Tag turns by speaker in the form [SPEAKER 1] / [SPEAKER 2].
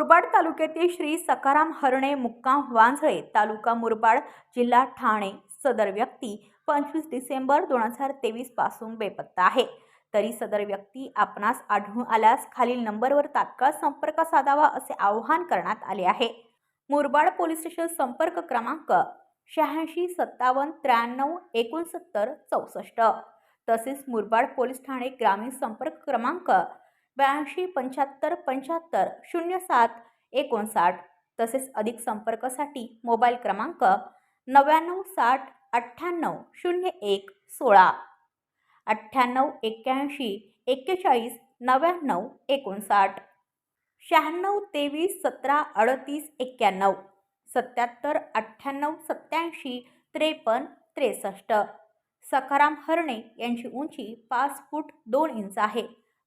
[SPEAKER 1] मुरबाड तालुक्यातील श्री सकाराम हरणे मुक्काम वांझळे तालुका मुरबाड जिल्हा ठाणे. सदर व्यक्ती पंचवीस डिसेंबर दोन हजार तेवीसपासून बेपत्ता आहे. तरी सदर व्यक्ती आपणास आढळून आल्यास खालील नंबरवर तात्काळ संपर्क साधावा असे आवाहन करण्यात आले आहे. मुरबाड पोलीस स्टेशन संपर्क क्रमांक शहाऐंशी सत्तावन्न त्र्याण्णव एकोणसत्तर चौसष्ट. तसेच मुरबाड पोलीस ठाणे ग्रामीण संपर्क क्रमांक ब्याऐंशी पंच्याहत्तर पंच्याहत्तर शून्य सात एकोणसाठ. तसेच अधिक संपर्कासाठी मोबाईल क्रमांक नव्याण्णव साठ अठ्ठ्याण्णव शून्य एक सोळा. अठ्ठ्याण्णव एक्क्याऐंशी एक्केचाळीस नव्याण्णव एकोणसाठ. शहाण्णव तेवीस सतरा अडतीस एक्क्याण्णव. सत्याहत्तर अठ्ठ्याण्णव सत्याऐंशी त्रेपन्न त्रेसष्ट. सखाराम हरणे यांची उंची पाच फूट दोन इंच आहे.